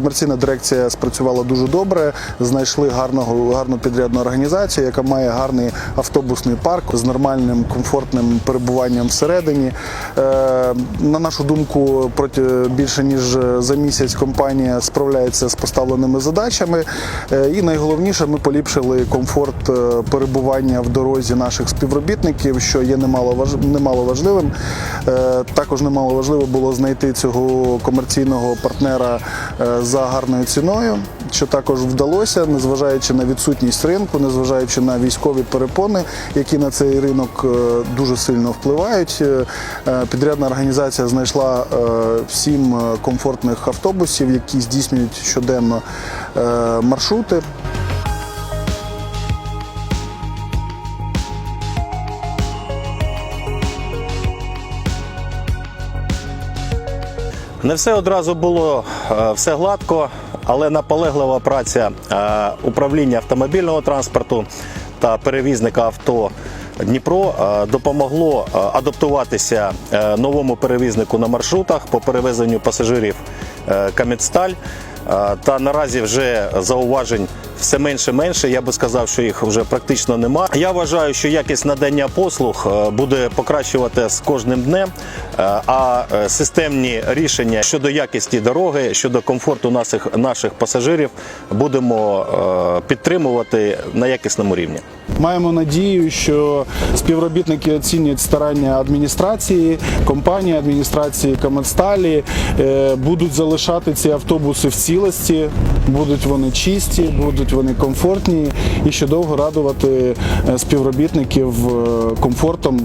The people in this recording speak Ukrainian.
комерційна дирекція спрацювала дуже добре. Знайшли гарного гарну підрядну організацію, яка має гарний автобусний парк з нормальним комфортним перебуванням всередині. Е, На нашу думку, проти більше ніж за місяць компанія справляється з поставленими задачами. Е, І найголовніше, ми поліпшили комфорт е, перебування в дорозі наших співробітників, що є немало немало важливим. Також немало важливо було знайти цього комерційного партнера е, за гарною ціною, що також вдалося, незважаючи на відсутність ринку, незважаючи на військові перепони, які на цей ринок е, дуже сильно впливають. Е, е, Підрядна організація знайшла всім сім комфортних автобусів, які здійснюють щоденно маршрути. Не все одразу було е, все гладко, але наполеглива праця е, управління автомобільного транспорту та перевізника авто Дніпро е, допомогло адаптуватися новому перевізнику на маршрутах по перевезенню пасажирів Кам'янсталь. Е, Та наразі вже зауважень все менше менше. Я би сказав, що їх вже практично нема. Я вважаю, що якість надання послуг е, буде покращувати з кожним днем. е, А е, системні рішення щодо якості дороги, щодо комфорту наших наших пасажирів будемо підтримувати на якісному рівні. Маємо надію, що співробітники оцінять старання адміністрації, компанії, адміністрації Каменсталі, е, будуть залишати ці автобуси в цілості, будуть вони чисті, будуть вони комфортні і ще довго радувати е, співробітників е, комфортом